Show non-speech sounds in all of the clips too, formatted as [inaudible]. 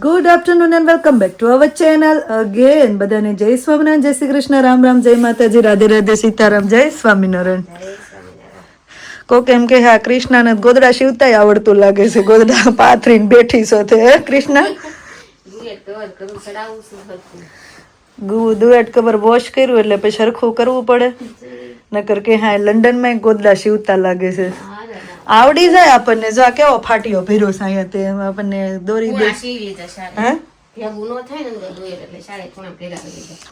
Good afternoon and welcome back to our channel again બધાને જય સ્વામિનારાયણ, જય શ્રી કૃષ્ણ. રામ રામ, જય માતાજી. રાધે રાધે, સીતારામ, જય સ્વામિનારાયણ. કોક એમ કે હા, કૃષ્ણને ગોદડા શિવતાય આવડતું લાગે છે. ગોદડા પાથરીને બેઠી છો તે, હે, કૃષ્ણ? દુએટ કવર વોશ કર્યું એટલે પછી સરખું કરવું પડે. નકર કે હા લંડનમાં ગોદડા શિવતા લાગે છે. આવડી જાય આપણને. જો આ કેવો ફાટ્યો ભીરો અહીંયા તે આપણને દોરી દે. હે?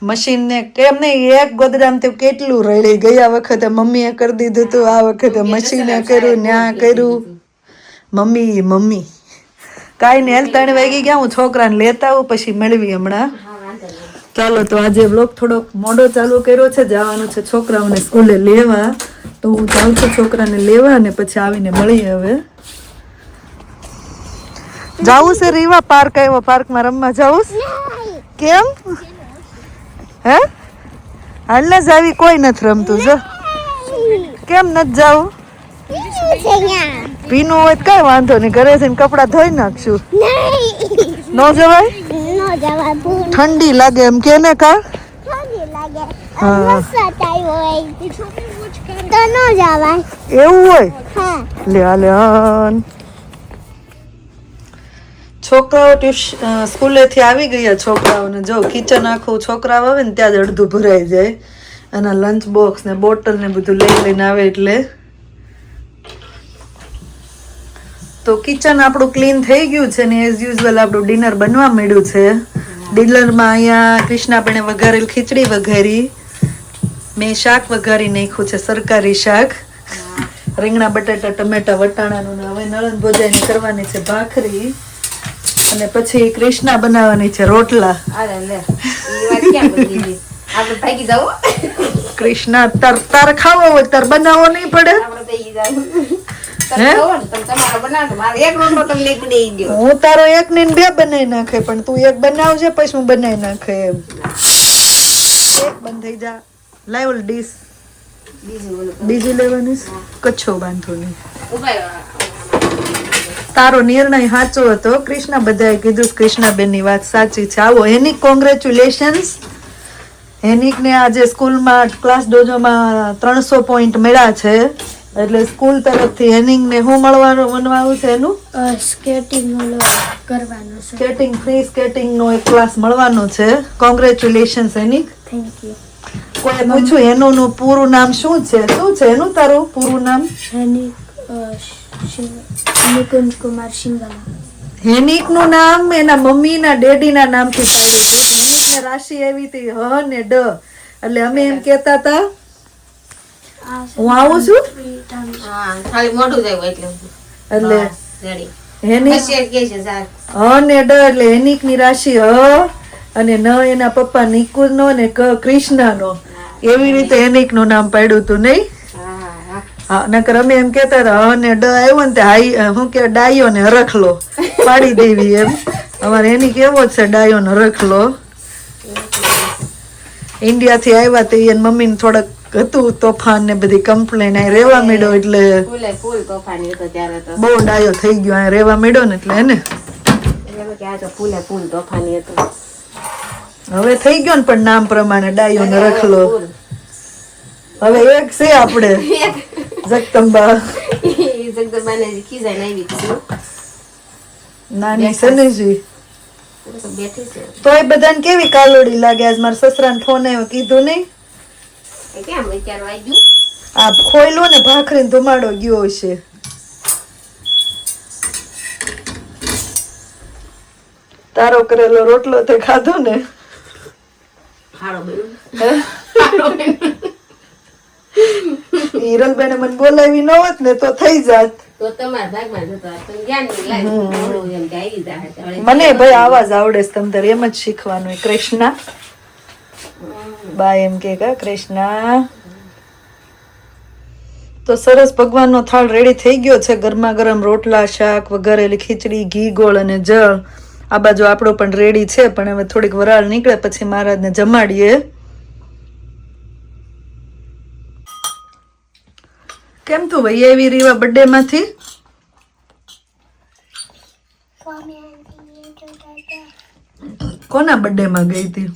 મશીન ને કેમ નહીં એક ગોદડામ તે કેટલું રડી ગયા વખતે મમ્મીએ કરી દીધું તું આ વખતે મશીને કર્યું ન્યા કર્યું. Mummy mummy. કાંઈ નહીં હાલ ત્રણ વાગી ગયા હું છોકરાને લેતા આવું પછી મેળવી હમણાં. ચાલો તો આજે વ્લોગ થોડોક મોડો ચાલુ કર્યો છે જવાનું છે છોકરાઓને સ્કૂલે લેવા. તો હું જાઉં છું છોકરાને લેવા અને પછી આવીને મળીએ હવે. જાવું છે રીવા પાર્ક આવ્યો પાર્કમાં રમવા જાવું છે? કેમ? હે? હાલ જ આવી કોઈ નથી રમતું જો. કેમ નથી જાવું? પીનું હોય તો કઈ વાંધો નહીં ઘરે જઈને કપડાં ધોઈ નાખશું. ન જવાય? ઠંડી લાગે એમ કે ને કા? હા. એવું હોય? લે લે છોકરાઓ ટ્યુશન સ્કૂલેથી આવી ગયા છોકરાઓને. જો કિચન આખું છોકરાઓ આવે ને ત્યાં જ અડધું ભરાઈ જાય. અને લંચ બોક્સ ને બોટલ ને બધું લઈ લઈને આવે એટલે. તો કિચન આપણું ક્લીન થઈ ગયું છે ને એઝ યુઝ્યુઅલ આપણું ડિનર બનવા માંડ્યું છે. ડિનરમાં અહીંયા કૃષ્ણાપણે વઘારેલ ખીચડી વઘારી. મેં શાક વઘારી નાખ્યું છે સરકારી શાક. રીંગણા બટાટા ટમેટા વટાણાનું ને હવે નળન ભોજાઈને કરવાની છે ભાખરી. અને પછી કૃષ્ણા બનાવવાની છે રોટલા. કૃષ્ણા તાર તાર ખાવો હોય તાર બનાવવો નહીં પડે. હું? તારો એક ને બે બનાવી નાખે પણ તું એક બનાવજે પછી હું બનાવી નાખે એમ. એક બંધ થઈ જા. લાવ ડીશ બીજી લેવાની? કચ્છો બાંધો નહીં. તારો નિર્ણય સાચો હતો. કૃષ્ણ બધાએ કીધું કૃષ્ણાબેનની વાત સાચી છે. આવો એની કોંગ્રેચ્યુલેશન્સ હેનિકને આજે સ્કૂલમાં ક્લાસ ડોજોમાં ત્રણસો પોઈન્ટ મળ્યા છે. એટલે સ્કૂલ તરફથી હેનિંગને શું મળવાનું બનવાનું છે એનું? સ્કેટિંગ કરવાનું છે. સ્કેટિંગ ફ્રી સ્કેટિંગનો એક ક્લાસ મળવાનો છે. કોંગ્રેચ્યુલેશન્સ હેનિક થેન્ક યુ કોઈ પૂછ્યું એનું નું પૂરું નામ શું છે શું છે એનું તારું પૂરું નામ એની કુમાર સિંગલા હેનિકનું નામ એના મમ્મીના ડેડીના નામથી રાશિ એવી હતી હ ને ડ એટલે. અમે એમ કહેતા હતા હું આવું છું એટલે હેનિક હ ને ડ એટલે હેનિકની રાશિ હ. અને ન એના પપ્પા નિકુલ નો ને ક કૃષ્ણ નો એવી રીતે હેનિકનું નામ પાડ્યું હતું નહીં? હા નકર અમે એમ કેતા હતા અને ડ આવ્યો ને તે હાઈ હું કે ડાયો ને રખલો. પાડી દેવી એમ. અમારે એની કેવો છે ડાયો ને રખલો. ઇન્ડિયાથી આવ્યા તે એને મમ્મીને થોડક હતું તોફાન ને બધી કમ્પ્લેન આ રેવા મેડો એટલે તો બહુ ડાયો થઈ ગયો આ રેવા માંડ્યો ને એટલે એને. તો હવે થઈ ગયો ને પણ નામ પ્રમાણે ડાયો ને રખલો. હવે એક છે આપણે. [laughs] જગદંબા. જગદંબાને ખીજાઈને આવી હતી. નાની સનેજી તો એ બધાને કેવી કાલોડી લાગે? આજ મારા સસરાને ફોન આવ્યો કીધું નહીં? કેમ વિચાર વાગ્યું આ ખોયલો ને ભાખરી ધુમાડો ગયો છે તારો કરેલો રોટલો તે ખાધો ને? હારો બન્યું હિરલબેને મને બોલાવી ન હોત ને તો થઈ જાત. મને ભાઈ આવાજ આવડે છે. એમ જ શીખવાનું કૃષ્ણ. બા એમ કે કૃષ્ણ. તો સરસ ભગવાનનો થાળ રેડી થઈ ગયો છે. ગરમા ગરમ રોટલા શાક વગેરે ખીચડી ઘી ગોળ અને જળ. આ બાજુ આપણો પણ રેડી છે પણ હવે થોડીક વરાળ નીકળે પછી મહારાજને જમાડીએ. કેમ તું ભાઈ આવી રીવા બર્થડે માંથી? કોના બર્થડે માં ગઈ હતી?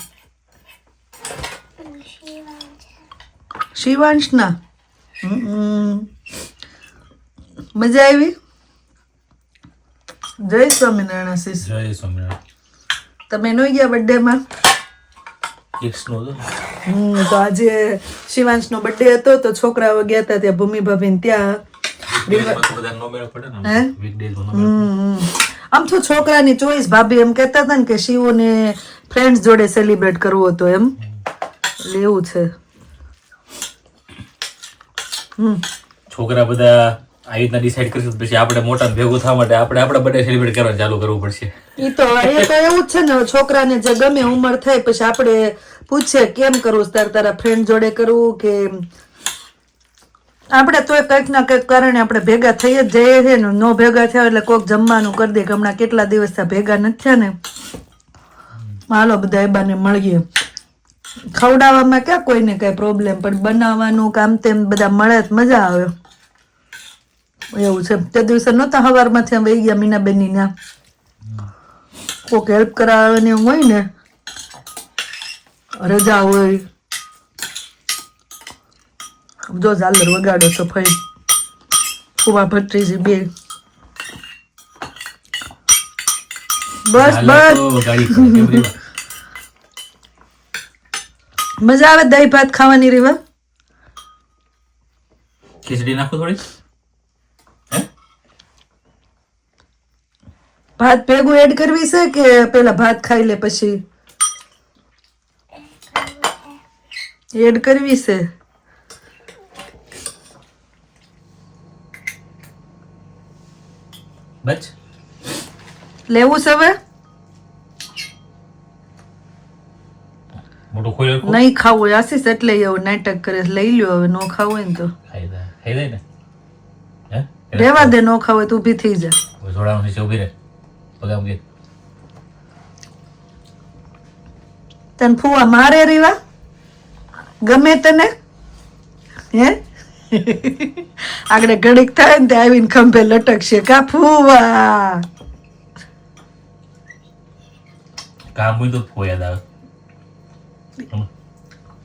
શિવાંશના? હમ. મજા આવી? જય સ્વામિનારાયણ આશીષ. જય સ્વામિનારાયણ. તમે નો ગયા બર્થડે માં? એક્સ નો તો આજે શિવાંશનો બર્થડે હતો તો છોકરાઓ ગયા હતા ત્યાં ભૂમિ ભાભીને ત્યાં. આમ. તો છોકરાની ચોઈસ ભાભી એમ કહેતા હતા ને કે શિવોને ફ્રેન્ડ્સ જોડે સેલિબ્રેટ કરવો હતો એમ. લેવું છે. છોકરા બધા આવી રીતના ડિસાઈડ કરીશું પછી આપણે મોટા ભેગું થવા માટે આપણે આપણે બર્થડે સેલિબ્રેટ કરવાનું ચાલુ કરવું પડશે. ઈ તો એ તો એવું છે ને, છોકરાને જે ગમે ઉંમર થાય પછી આપણે પૂછે કેમ કરવું છે? તાર તારા ફ્રેન્ડ જોડે કરવું કે આપણે તો કંઈક ના કંઈક કારણે આપણે ભેગા થઈ જ જઈએ છીએ ને, નો ભેગા થયા એટલે કોઈક જમવાનું કરી દે કે હમણાં કેટલા દિવસ થયા ભેગા નથી ને. હાલો બધા એ બાને મળીએ. ખવડાવવામાં ક્યાં કોઈને કઈ પ્રોબ્લેમ પણ બનાવવાનું કામ તેમ બધા મળે જ, મજા આવે. એવું છે. તે દિવસે નહોતા સવારમાં ત્યાં વહી ગયા મીનાબેનની. ત્યાં કોઈક હેલ્પ કરાવવાની હોય ને રજા હોય. જો ઝાલર વગાડો સફાઈ ફુવા ભટ્ટીજી બે બસ બસ? મજા આવે દહીં ભાત ખાવાની રીવા? ખીચડી નાખો થોડી ભાત ભેગું એડ કરવી છે કે પેલા ભાત ખાઈ લે પછી? એડ કરવી છે. બચ લેવું છે હવે? મોટું ખોઈ નહીં ખાવું હોય આશીષ એટલે એવું નાટક કરે લઈ લ્યો હવે નો ખાવું હોય ને તો. ખાઈ ને. રેવા દે નો ખાવું હોય તો ઊભી થઈ જા. જોડાવાનું નીચે ઊભી રહે. પગા મૂકી તને ફુવા મારે રીવા ગમે તને હે આગળ ઘડીક થાય ને તે આવીને ખંભે લટકશે કા ફુવા કામ હોય તો ફોયા દાવ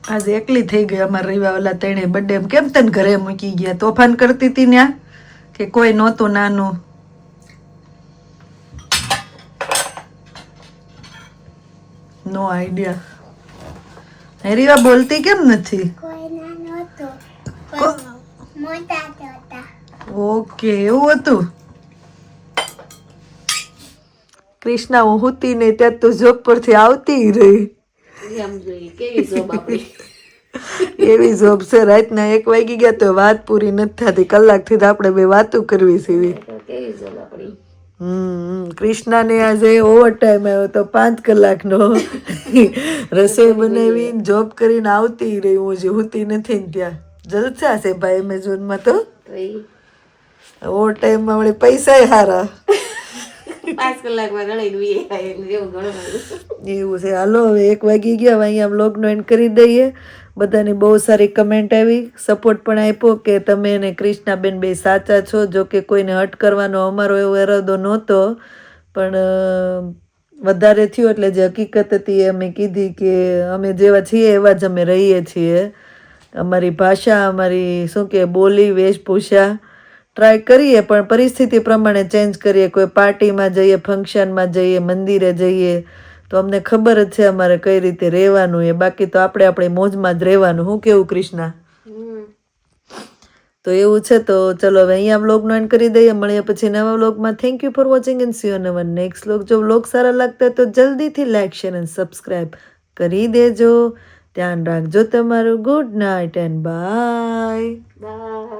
આજે એકલી થઈ ગઈ અમારે રવિવાર ઓલા તેણે બર્થડે કેમ તને ઘરે મૂકી ગયા તોફાન કરતી હતી ત્યાં કે કોઈ નહોતું નાનું નો આઈડિયા હેરીવા બોલતી કેમ નથી? ઓકે એવું હતું? કૃષ્ણા હું હુતી ને ત્યાં તો જોબ પરથી આવતી રહી. કેવી જોબ આપણી? [laughs] એવી જોબ છે રાતના એક વાગી ગયા તો વાત પૂરી નથી થતી. કલાકથી તો આપણે બે વાતો કરવી છે એવી. કેવી જોબ આપણી? કૃષ્ણાને આજે ઓવર ટાઈમ આવ્યો તો પાંચ કલાકનો રસોઈ બનાવીને જોબ કરીને આવતી રહી. હું જેવું હુતી નથી ને ત્યાં. જલસા છે ભાઈ એમેઝોનમાં તો. ઓવર ટાઈમમાં વળી પૈસા હારા. પાંચ કલાકમાં ગણી દઈએ એવું છે. હાલો, હવે એક વાગી ગયા, હવે અહીંયા બ્લોગનો એન્ડ કરી દઈએ. બધાની બહુ સારી કમેન્ટ આવી. સપોર્ટ પણ આપ્યો કે તમે અને કૃષ્ણાબેન બે સાચા છો, જો કે કોઈને હટ કરવાનો અમારો એવો ઇરાદો નહોતો. પણ વધારે થયું એટલે જે હકીકત હતી એ અમે કીધી કે અમે જેવા છીએ એવા જ અમે રહીએ છીએ. અમારી ભાષા, અમારી શું કે, બોલી, વેશભૂષા ટ્રાય કરીએ પણ પરિસ્થિતિ પ્રમાણે ચેન્જ કરીએ. કોઈ પાર્ટીમાં જઈએ ફંક્શનમાં જઈએ મંદિરે જઈએ તો અમને ખબર જ છે અમારે કઈ રીતે રહેવાનું એ. બાકી તો આપણે આપણી મોજમાં જ રહેવાનું. હું કેવું કૃષ્ણા? તો એવું છે તો ચલો હવે અહીંયા વ્લોગનો એન્ડ કરી દઈએ. મળીએ પછી નવા વ્લોગમાં thank you for watching and see you નવા નેક્સ્ટ વ્લોગ જો વ્લોગ સારા લાગતા તો જલ્દીથી લાઇક શેર એન્ડ સબસ્ક્રાઈબ કરી દેજો. ધ્યાન રાખજો તમારું. Good night and bye bye